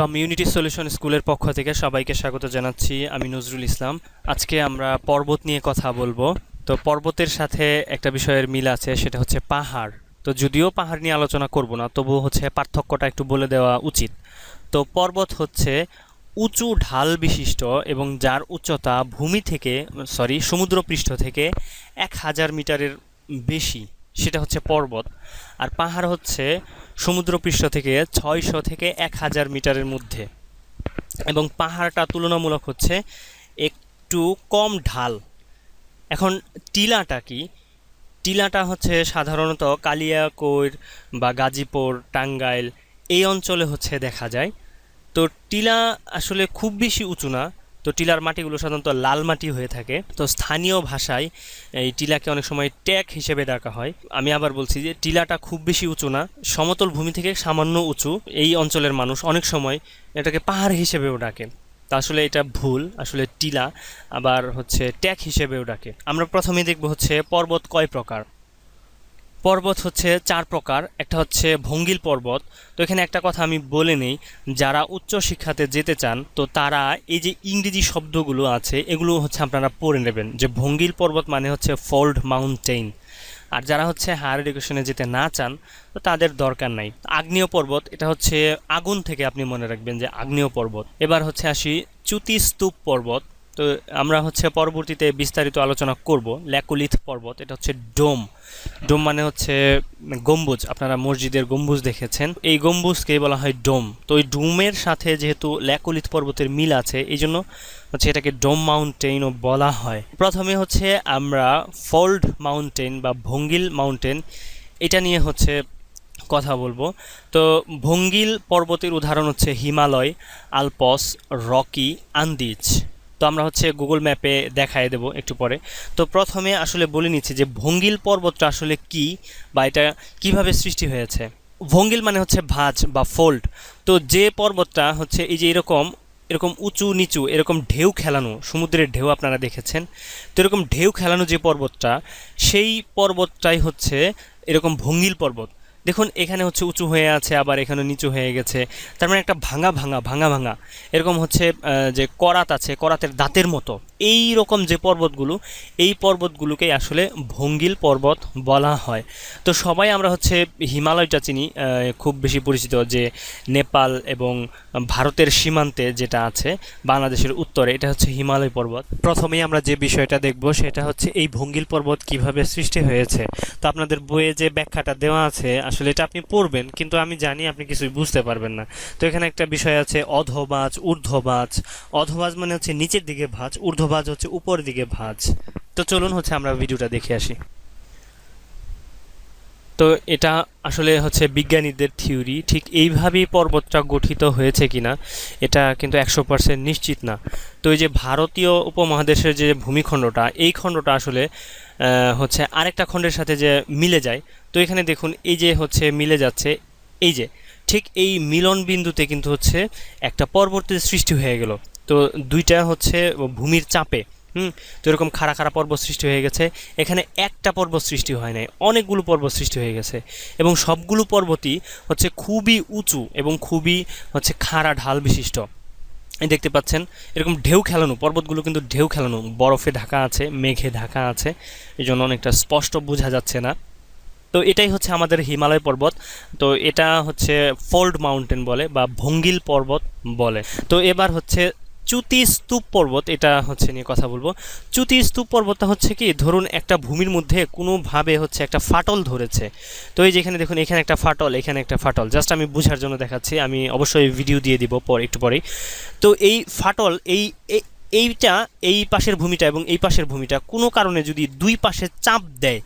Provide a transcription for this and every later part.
Community solution স্কুলের পক্ষ থেকে সবাইকে স্বাগত জানাচ্ছি, আমি নজরুল ইসলাম। আজকে আমরা পর্বত নিয়ে কথা বলব। তো পর্বতের সাথে একটা বিষয়ের মিল আছে, সেটা হচ্ছে পাহাড়। তো যদিও পাহাড় নিয়ে আলোচনা করব না, তবুও হচ্ছে পার্থক্যটা একটু বলে দেওয়া উচিত। তো পর্বত হচ্ছে উঁচু ঢাল বিশিষ্ট এবং যার উচ্চতা ভূমি থেকে সরি সমুদ্রপৃষ্ঠ থেকে এক হাজার মিটারের বেশি। সেটা হচ্ছে পর্বত। আর পাহাড় হচ্ছে সমুদ্রপৃষ্ঠ থেকে ছয়শো থেকে এক হাজার মিটারের মধ্যে। এবং পাহাড়টা তুলনামূলক হচ্ছে একটু কম ঢাল। এখন টিলাটা কি? টিলাটা হচ্ছে সাধারণত কালিয়াকৈর বা গাজীপুর, টাঙ্গাইল এই অঞ্চলে হচ্ছে দেখা যায়। তো টিলা আসলে খুব বেশি উঁচু না তো টিলার মাটিগুলো সাধারণত লাল মাটি হয়ে থাকে। তো স্থানীয় ভাষায় এই টিলাকে অনেক সময় ট্যাক হিসেবে ডাকা হয়। আমি আবার বলছি যে টিলাটা খুব বেশি উঁচু না, সমতল ভূমি থেকে সামান্য উঁচু। এই অঞ্চলের মানুষ অনেক সময় এটাকে পাহাড় হিসেবেও ডাকে। তা আসলে এটা ভুল, আসলে টিলা আবার হচ্ছে ট্যাক হিসেবেও ডাকে। আমরা প্রথমে দেখব হচ্ছে পর্বত কয় প্রকার। পর্বত হচ্ছে চার প্রকার। একটা হচ্ছে ভঙ্গিল পর্বত। তো এখানে একটা কথা আমি বলে নেই, যারা উচ্চ শিক্ষাতে যেতে চান, তো তারা এই যে ইংরেজি শব্দগুলো আছে, এগুলো হচ্ছে আপনারা পড়ে নেবেন। যে ভঙ্গিল পর্বত মানে হচ্ছে ফোল্ড মাউন্টেইন। আর যারা হচ্ছে হায়ার এডুকেশনে যেতে না চান, তো তাদের দরকার নাই। আগ্নেয় পর্বত, এটা হচ্ছে আগুন থেকে আপনি মনে রাখবেন যে আগ্নেয় পর্বত। এবার হচ্ছে আসি চ্যুতি স্তূপ পর্বত। তো আমরা হচ্ছে পরবর্তীতে বিস্তারিত আলোচনা করব, ল্যাকুলিথ পর্বত, এটা হচ্ছে ডোম। ডোম মানে হচ্ছে গম্বুজ, আপনারা মসজিদের গম্বুজ দেখেছেন। এই গম্বুজকেই বলা হয় ডোম। তো ওই ডোমের সাথে যেহেতু ল্যাকুলিথ পর্বতের মিল আছে এই জন্য হচ্ছে এটাকে ডোম মাউন্টেনও বলা হয়। প্রথমে হচ্ছে আমরা ফোল্ড মাউন্টেন বা ভঙ্গিল মাউন্টেন এটা নিয়ে হচ্ছে কথা বলব। তো ভঙ্গিল পর্বতের উদাহরণ হচ্ছে হিমালয়, আলপস, রকি, আন্দিজ। তো আমরা হচ্ছে গুগল ম্যাপে দেখায় দেব একটু পরে। তো প্রথমে আসলে বলে নিচ্ছি যে ভঙ্গিল পর্বতটা আসলে কি বা এটা কীভাবে সৃষ্টি হয়েছে? ভঙ্গিল মানে হচ্ছে ভাঁজ বা ফোল্ড। তো যে পর্বতটা হচ্ছে এই যে এরকম এরকম উঁচু নিচু, এরকম ঢেউ খেলানো, সমুদ্রের ঢেউ আপনারা দেখেছেন। তো এরকম ঢেউ খেলানো যে পর্বতটা, সেই পর্বতটাই হচ্ছে এরকম ভঙ্গিল পর্বত। দেখুন, এখানে হচ্ছে উঁচু হয়ে আছে, আবার এখানে নিচু হয়ে গেছে। তার মানে একটা ভাঙা ভাঙা ভাঙা ভাঙা। এরকম হচ্ছে যে করাত আছে, করাতের দাঁতের মতো। এই রকম যে পর্বতগুলো, এই পর্বতগুলোকেই আসলে ভঙ্গিল পর্বত বলা হয়। তো সবাই আমরা হচ্ছে হিমালয়টা চিনি খুব বেশি পরিচিত যে নেপাল এবং ভারতের সীমান্তে যেটা আছে, বাংলাদেশের উত্তরে, এটা হচ্ছে হিমালয় পর্বত। প্রথমেই আমরা যে বিষয়টা দেখব, সেটা হচ্ছে এই ভঙ্গিল পর্বত কীভাবে সৃষ্টি হয়েছে। তো আপনাদের বইয়ে যে ব্যাখ্যাটা দেওয়া আছে আসলে এটা আপনি পড়বেন, কিন্তু আমি জানি আপনি কিছুই বুঝতে পারবেন না। তো এখানে একটা বিষয় আছে অধবাজ ঊর্ধ্ববাজ অধবাজ মানে হচ্ছে নিচের দিকে ভাঁজ ঊর্ধ্ববাজ হচ্ছে উপর দিকে ভাঁজ। তো চলুন হচ্ছে আমরা ভিডিওটা দেখে আসি। তো এটা আসলে হচ্ছে বিজ্ঞানীদের থিওরি, ঠিক এইভাবেই পর্বতটা গঠিত হয়েছে কিনা, এটা কিন্তু একশো পার্সেন্ট নিশ্চিত না। তো এই যে ভারতীয় উপমহাদেশের যে ভূমিখণ্ডটা, এই খণ্ডটা আসলে হচ্ছে আরেকটা খণ্ডের সাথে যে মিলে যায়। তো এখানে দেখুন, এই যে হচ্ছে মিলে যাচ্ছে, এই যে, ঠিক এই মিলন বিন্দুতে কিন্তু হচ্ছে একটা পর্বতের সৃষ্টি হয়ে গেল। তো দুইটা হচ্ছে ভূমির চাপে, হুম, তো এরকম খাড়া খাড়া পর্ব সৃষ্টি হয়ে গেছে। এখানে একটা পর্ব সৃষ্টি হয় নাই, অনেকগুলো পর্ব সৃষ্টি হয়ে গেছে। এবং সবগুলো পর্বতই হচ্ছে খুবই উঁচু এবং খুবই হচ্ছে খাড়া ঢাল বিশিষ্ট। দেখতে পাচ্ছেন, এরকম ঢেউ খেলানো, পর্বতগুলো কিন্তু ঢেউ খেলানো, বরফে ঢাকা আছে, মেঘে ঢাকা আছে এই জন্য অনেকটা স্পষ্ট বোঝা যাচ্ছে না। তো এটাই হচ্ছে আমাদের হিমালয় পর্বত, তো এটা হচ্ছে ফোল্ড মাউন্টেন বলে বা ভঙ্গিল পর্বত বলে। তো এবার হচ্ছে চ্যুতি স্তূপ পর্বত, এটা হচ্ছে নিয়ে কথা বলব। চ্যুতি স্তূপ পর্বতটা হচ্ছে কি, ধরুন একটা ভূমির মধ্যে কোনোভাবে হচ্ছে একটা ফাটল ধরেছে। তো এই যেখানে দেখুন, এখানে একটা ফাটল, এখানে একটা ফাটল। জাস্ট আমি বোঝার জন্য দেখাচ্ছি, আমি অবশ্যই ভিডিও দিয়ে দিব পর, একটু পরেই। তো এই ফাটল, এই এই- এইটা, এই পাশের ভূমিটা এবং এই পাশের ভূমিটা কোনো কারণে যদি দুই পাশে চাপ দেয়,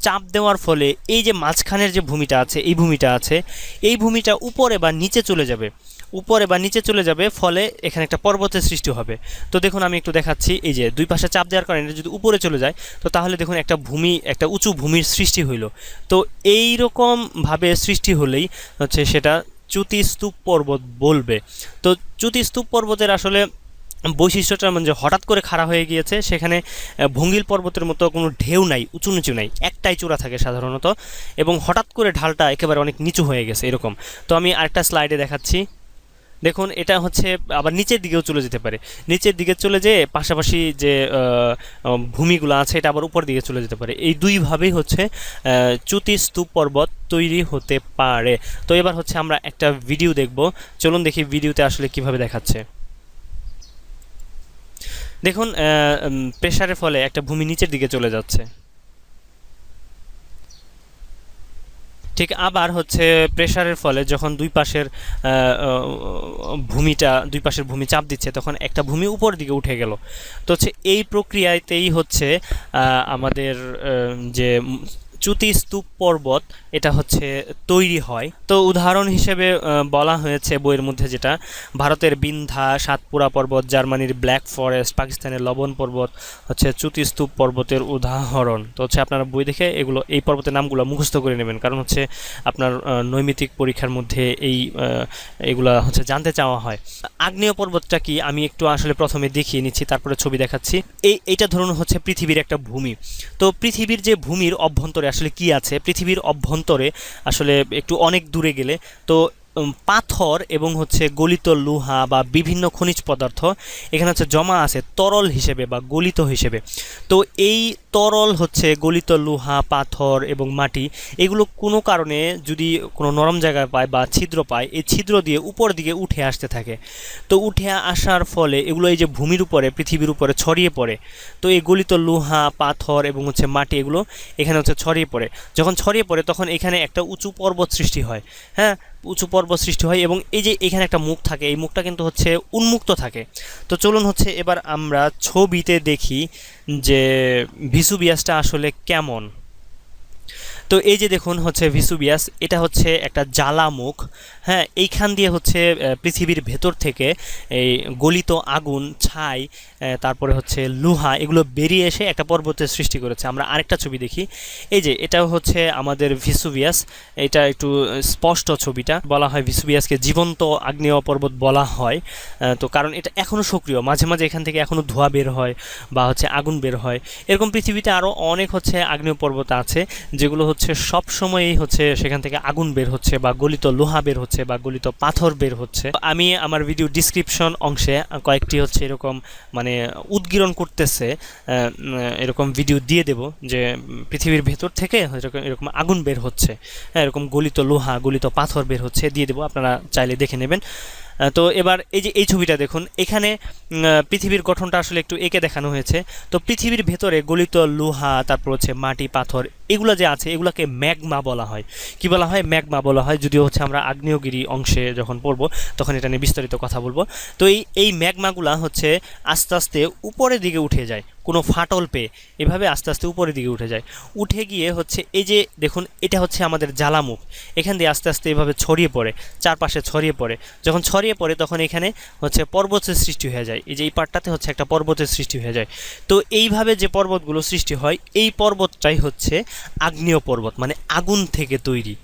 চাপ দেওয়ার ফলে এই যে মাঝখানের যে ভূমিটা আছে, এই ভূমিটা আছে, এই ভূমিটা উপরে বা নিচে চলে যাবে। উপরে বা নিচে চলে যাবে, ফলে এখানে একটা পর্বতের সৃষ্টি হবে। তো দেখুন, আমি একটু দেখাচ্ছি, এই যে দুই পাশে চাপ দেওয়ার কারণে যদি উপরে চলে যায়, তো তাহলে দেখুন, একটা ভূমি, একটা উঁচু ভূমির সৃষ্টি হইল। তো এই রকমভাবে সৃষ্টি হলেই হচ্ছে সেটা চ্যুতি স্তূপ পর্বত বলবে। তো চ্যুতি স্তূপ পর্বতের আসলে বৈশিষ্ট্যটা মানে যে হঠাৎ করে খাড়া হয়ে গিয়েছে, সেখানে ভঙ্গিল পর্বতের মতো কোনো ঢেউ নাই, উঁচু নিচু নাই, একটাই চূড়া থাকে সাধারণত, এবং হঠাৎ করে ঢালটা একেবারে অনেক নিচু হয়ে গেছে, এরকম। তো আমি আরেকটা স্লাইডে দেখাচ্ছি। দেখুন, এটা হচ্ছে, আবার নিচের দিকেও চলে যেতে পারে। নিচের দিকে চলে যেয়ে পাশাপাশি যে ভূমিগুলো আছে, এটা আবার উপর দিকে চলে যেতে পারে। এই দুইভাবেই হচ্ছে চ্যুতি স্তূপ পর্বত তৈরি হতে পারে। তো এবার হচ্ছে আমরা একটা ভিডিও দেখব। চলুন দেখি ভিডিওতে আসলে কীভাবে দেখাচ্ছে। দেখুন প্রেশারের ফলে একটা ভূমি নিচের দিকে চলে যাচ্ছে। ঠিক আবার হচ্ছে প্রেশারের ফলে যখন দুই পাশের ভূমিটা, দুই পাশের ভূমি চাপ দিচ্ছে, তখন একটা ভূমি উপর দিকে উঠে গেল। তো হচ্ছে এই প্রক্রিয়াতেই হচ্ছে আমাদের যে চ্যুতি স্তূপ পর্বত এটা হচ্ছে তৈরি হয়। তো উদাহরণ হিসেবে বলা হয়েছে বইয়ের মধ্যে যেটা ভারতের বিন্ধ্যা সাতপুরা পর্বত জার্মানির ব্ল্যাক ফরেস্ট পাকিস্তানের লবণ পর্বত হচ্ছে চ্যুতি স্তূপ পর্বতের উদাহরণ। তো হচ্ছে আপনারা বই দেখে এগুলো এই পর্বতের নামগুলো মুখস্থ করে নেবেন। কারণ হচ্ছে আপনার আহ, নৈমিত্তিক পরীক্ষার মধ্যে এই এগুলা হচ্ছে জানতে চাওয়া হয়। আগ্নেয় পর্বতটা কি? আমি একটু আসলে প্রথমে দেখিয়ে নিচ্ছি তারপরে ছবি দেখাচ্ছি। এই এইটা ধরুন হচ্ছে পৃথিবীর একটা ভূমি। তো পৃথিবীর যে ভূমির অভ্যন্তরে আসলে কি আছে? পৃথিবীর অভ্যন্তরে আসলে একটু অনেক দূরে গেলে। তো পাথর এবং হচ্ছে গলিত লোহা বা বিভিন্ন খনিজ পদার্থ। এখানে হচ্ছে জমা আছে তরল হিসেবে বা গলিত হিসেবে। তো এই তরল হচ্ছে গলিত লোহা, পাথর এবং মাটি, এগুলো কোনো কারণে যদি কোনো নরম জায়গায় পায় বা ছিদ্র পায়, এই ছিদ্র দিয়ে উপর দিকে উঠে আসতে থাকে। তো উঠে আসার ফলে এগুলো এই যে ভূমির উপরে, পৃথিবীর উপরে ছড়িয়ে পড়ে। তো এই গলিত লোহা, পাথর এবং হচ্ছে মাটি এগুলো এখানে হচ্ছে ছড়িয়ে পড়ে। যখন ছড়িয়ে পড়ে তখন এখানে একটা উঁচু পর্বত সৃষ্টি হয়। হ্যাঁ? উঁচু পর্ব সৃষ্টি হয় এবং এই যে এখানে একটা মুখ থাকে, এই মুখটা কিন্তু হচ্ছে উন্মুক্ত থাকে। তো চলুন হচ্ছে এবার আমরা ছবিতে দেখি যে ভিসুবিয়াসটা আসলে কেমন। তো এই যে দেখুন হচ্ছে ভিসুবিয়াস, এটা হচ্ছে একটা জ্বালামুখ। হ্যাঁ এইখান দিয়ে হচ্ছে পৃথিবীর ভেতর থেকে এই গলিত আগুন, ছাই তারপরে হচ্ছে লোহা, এগুলো বেরিয়ে এসে একটা পর্বতের সৃষ্টি করেছে। আমরা আরেকটা ছবি দেখি। এই যে এটা হচ্ছে আমাদের ভিসুভিয়াস। এটা একটু স্পষ্ট ছবিটা। বলা হয় ভিসুভিয়াসকে জীবন্ত আগ্নেয় পর্বত বলা হয়। তো কারণ এটা এখনও সক্রিয়। মাঝে মাঝে এখান থেকে এখনও ধোঁয়া বের হয় বা হচ্ছে আগুন বের হয়। এরকম পৃথিবীতে আরও অনেক হচ্ছে আগ্নেয় পর্বত আছে, যেগুলো হচ্ছে সব সময়ই হচ্ছে সেখান থেকে আগুন বের হচ্ছে বা গলিত লোহা বের হচ্ছে। বা গলিত পাথর বের হচ্ছে। আমি আমার ভিডিও ডিসক্রিপশন অংশে কয়েকটি হচ্ছে এরকম মানে উদ্গীরণ করতেছে এরকম ভিডিও দিয়ে দেব যে পৃথিবীর ভেতর থেকে এরকম এরকম আগুন বের হচ্ছে। হ্যাঁ এরকম গলিত লোহা, গলিত পাথর বের হচ্ছে, দিয়ে দেবো, আপনারা চাইলে দেখে নেবেন। তো এবার এই যে, এই ছবিটা দেখুন, এখানে পৃথিবীর গঠনটা আসলে একটু এঁকে দেখানো হয়েছে। তো পৃথিবীর ভেতরে গলিত লোহা, তারপর হচ্ছে মাটি, পাথর এগুলো যে আছে, এগুলোকে ম্যাগমা বলা হয়। কি বলা হয়? ম্যাগমা বলা হয়। যদিও হচ্ছে আমরা আগ্নেয়গিরি অংশে যখন পড়ব, তখন এটা নিয়ে বিস্তারিত কথা বলব। তো এই এই ম্যাগমাগুলা হচ্ছে আস্তে আস্তে উপরের দিকে উঠে যায়, কোনো ফাটল পেয়ে। এভাবে আস্তে আস্তে উপরের দিকে উঠে যায়। উঠে গিয়ে হচ্ছে এই যে, দেখুন, এটা হচ্ছে আমাদের জ্বালামুখ। এখান দিয়ে আস্তে আস্তে এভাবে ছড়িয়ে পড়ে, চারপাশে ছড়িয়ে পড়ে। যখন ছড়িয়ে পড়ে, তখন এখানে হচ্ছে পর্বতের সৃষ্টি হয়ে যায়। এই যে, এই পাটটাতে হচ্ছে একটা পর্বতের সৃষ্টি হয়ে যায়। তো এইভাবে যে পর্বতগুলো সৃষ্টি হয়, এই পর্বতটাই হচ্ছে আগ্নেয় পর্বত মানে আগুন থেকে তৈরি।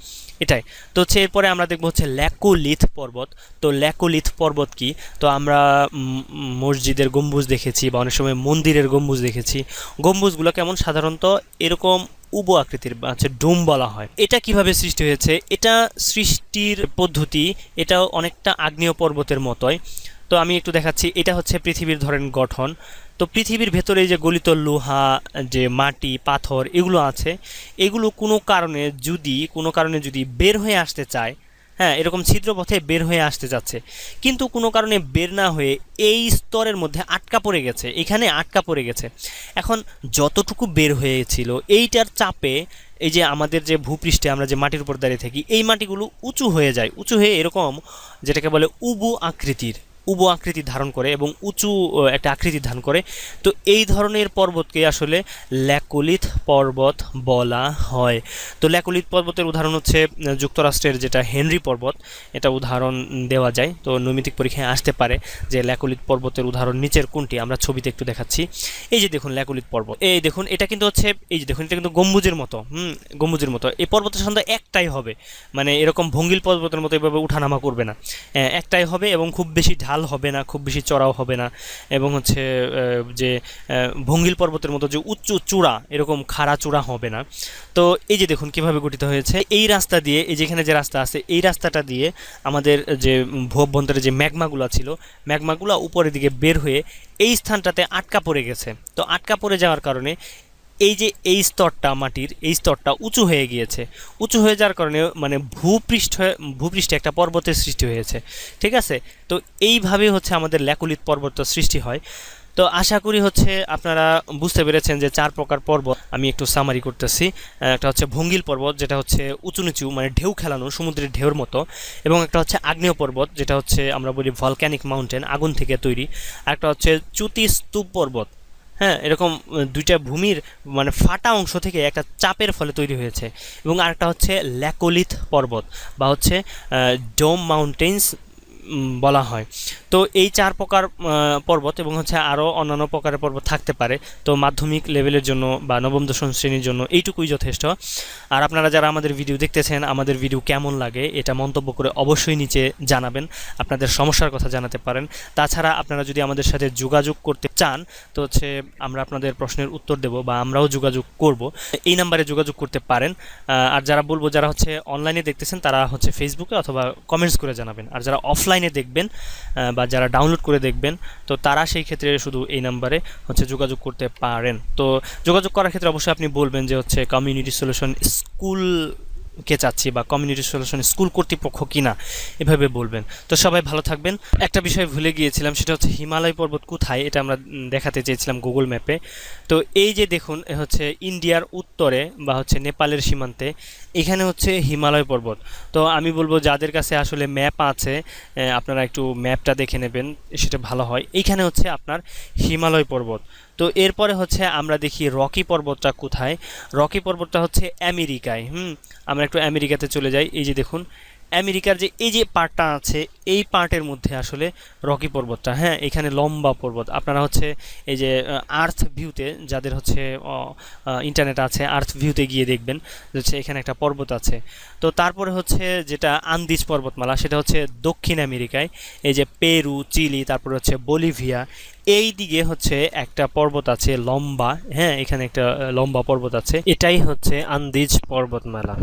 এটাই। তো হচ্ছে এরপরে আমরা দেখব হচ্ছে ল্যাকোলিথ পর্বত। তো ল্যাকোলিথ পর্বত কি? তো আমরা মসজিদের গম্বুজ দেখেছি বা অনেক সময় মন্দিরের গম্বুজ দেখেছি। গম্বুজগুলো কেমন? সাধারণত এরকম উব আকৃতির হচ্ছে ডোম বলা হয়। এটা কীভাবে সৃষ্টি হয়েছে? এটা সৃষ্টির পদ্ধতি, এটাও অনেকটা আগ্নেয় পর্বতের মতোই। তো আমি একটু দেখাচ্ছি, এটা হচ্ছে পৃথিবীর ধরেন গঠন। তো পৃথিবীর ভেতরে যে গলিত লোহা, যে মাটি, পাথর, এগুলো আছে, এগুলো কোনো কারণে যদি, কোনো কারণে যদি বের হয়ে আসতে চায় হ্যাঁ এরকম ছিদ্রপথে বের হয়ে আসতে যাচ্ছে, কিন্তু কোনো কারণে বের না হয়ে এই স্তরের মধ্যে আটকা পড়ে গেছে, এখানে আটকা পড়ে গেছে। এখন যতটুকু বের হয়েছিল, এইটার চাপে এই যে আমাদের যে ভূপৃষ্ঠে আমরা যে মাটির উপর দাঁড়িয়ে থাকি, এই মাটিগুলো উঁচু হয়ে যায়, উঁচু হয়ে এরকম যেটাকে বলে উবু আকৃতির। উব আকৃতি ধারণ করে এবং উঁচু একটা আকৃতি ধারণ করে। তো এই ধরনের পর্বতকে আসলে ল্যাকোলিথ পর্বত বলা হয়। তো ল্যাকোলিথ পর্বতের উদাহরণ হচ্ছে যুক্তরাষ্ট্রের যেটা হেনরি পর্বত, এটা উদাহরণ দেওয়া যায়। তো নৈমিতিক পরীক্ষায় আসতে পারে যে ল্যাকোলিথ পর্বতের উদাহরণ নিচের কোনটি, আমরা ছবিতে একটু দেখাচ্ছি। এই যে দেখুন ল্যাকোলিথ পর্বত, এই দেখুন, এটা কিন্তু হচ্ছে, এই যে দেখুন, এটা কিন্তু গম্বুজের মতো, হুম, গম্বুজের মতো। এই পর্বতের সন্ধ্যা একটাই হবে মানে এরকম ভঙ্গিল পর্বতের মতো এভাবে উঠানামা করবে না। একটাই হবে এবং খুব বেশি ঢাল ঢাল হবে না, খুব বেশি চড়াও হবে না। এবং হচ্ছে যে ভঙ্গিল পর্বতের মতো যে উচ্চ চূড়া, এরকম খাড়া চূড়া হবে না। তো এই যে দেখুন কীভাবে গঠিত হয়েছে, এই রাস্তা দিয়ে, এই যেখানে যে রাস্তা আছে, এই রাস্তাটা দিয়ে আমাদের যে ভূভ্যন্তরে যে ম্যাগমাগুলো ছিল, ম্যাগমাগুলো উপরের দিকে বের হয়ে এই স্থানটাতে আটকা পড়ে গেছে। তো আটকা পড়ে যাওয়ার কারণে এই যে এই স্তরটা মাটির, এই স্তরটা উঁচু হয়ে গিয়েছে। উঁচু হয়ে যাওয়ার কারণে মানে ভূপৃষ্ঠ ভূপৃষ্ঠে একটা পর্বতের সৃষ্টি হয়েছে। ঠিক আছে? তো এইভাবে হচ্ছে আমাদের ল্যাকুলিত পর্বত সৃষ্টি হয়। তো আশা করি হচ্ছে আপনারা বুঝতে পেরেছেন যে চার প্রকার পর্বত আমি একটু সামারি করতেছি। একটা হচ্ছে ভঙ্গিল পর্বত, যেটা হচ্ছে উঁচু নিচু মানে ঢেউ খেলানো, সমুদ্রের ঢেউর মতো। এবং একটা হচ্ছে আগ্নেয় পর্বত, যেটা হচ্ছে আমরা বলি ভলক্যানিক মাউন্টেন আগুন থেকে তৈরি। আর একটা হচ্ছে চ্যুতি স্তূপ পর্বত। হ্যাঁ এরকম দুইটা ভূমির মানে ফাটা অংশ থেকে একটা চাপের ফলে তৈরি হয়েছে। এবং আরেকটা হচ্ছে ল্যাকোলিথ পর্বত বা হচ্ছে ডোম মাউন্টেন্স বলা হয়। তো এই চার প্রকার পর্বত এবং হচ্ছে আরও অন্যান্য প্রকারের পর্বত থাকতে পারে। তো মাধ্যমিক লেভেলের জন্য বা নবম দশম শ্রেণির জন্য এইটুকুই যথেষ্ট। আর আপনারা যারা আমাদের ভিডিও দেখতেছেন, আমাদের ভিডিও কেমন লাগে এটা মন্তব্য করে অবশ্যই নিচে জানাবেন। আপনাদের সমস্যার কথা জানাতে পারেন। তাছাড়া আপনারা যদি আমাদের সাথে যোগাযোগ করতে চান, তো হচ্ছে আমরা আপনাদের প্রশ্নের উত্তর দেব বা আমরাও যোগাযোগ করব। এই নাম্বারে যোগাযোগ করতে পারেন। আর যারা বলব, যারা হচ্ছে অনলাইনে দেখতেছেন, তারা হচ্ছে ফেসবুকে অথবা কমেন্টস করে জানাবেন। আর যারা অফলাইনে দেখবেন বা যারা ডাউনলোড করে দেখবেন, তো তারা সেই ক্ষেত্রে শুধু এই নাম্বারে হচ্ছে যোগাযোগ করতে পারেন। তো যোগাযোগ করার ক্ষেত্রে অবশ্যই আপনি বলবেন যে হচ্ছে কমিউনিটি সলিউশন স্কুল কে চাচ্ছি বা কমিউনিটি সলিউশন স্কুল কর্তৃপক্ষ কিনা, এভাবে বলবেন। তো সবাই ভালো থাকবেন। একটা বিষয় ভুলে গিয়েছিলাম, সেটা হচ্ছে হিমালয় পর্বত কোথায়, এটা আমরা দেখাতে চেয়েছিলাম গুগল ম্যাপে তো এই যে দেখুন হচ্ছে ইন্ডিয়ার উত্তরে বা হচ্ছে নেপালের সীমান্তে, এখানে হচ্ছে হিমালয় পর্বত। তো আমি বলব, যাদের কাছে আসলে ম্যাপ আছে আপনারা একটু ম্যাপটা দেখে নেবেন, সেটা ভালো হয়। এইখানে হচ্ছে আপনার হিমালয় পর্বত। তো এরপরে হচ্ছে আমরা দেখি রকি পর্বতটা কোথায়? রকি পর্বতটা হচ্ছে আমেরিকায়, হুম? আমরা একটু আমেরিকাতে চলে যাই। এই যে দেখুন আমেরিকার যে এই যে পার্টটা আছে, এই পার্টের মধ্যে আসলে রকি পর্বতটা হ্যাঁ এখানে লম্বা পর্বত। আপনারা হচ্ছে এই যে আর্থ ভিউতে যাদের হচ্ছে ইন্টারনেট আছে আর্থ ভিউতে গিয়ে দেখবেন হচ্ছে এখানে একটা পর্বত আছে। তো তারপরে হচ্ছে যেটা আন্দিজ পর্বতমালা, সেটা হচ্ছে দক্ষিণ আমেরিকায়, এই যে পেরু, চিলি, তারপরে হচ্ছে বলিভিয়া, এই দিকে হচ্ছে একটা পর্বত আছে লম্বা হ্যাঁ এখানে একটা লম্বা পর্বত আছে। এটাই হচ্ছে আন্দিজ পর্বতমালা।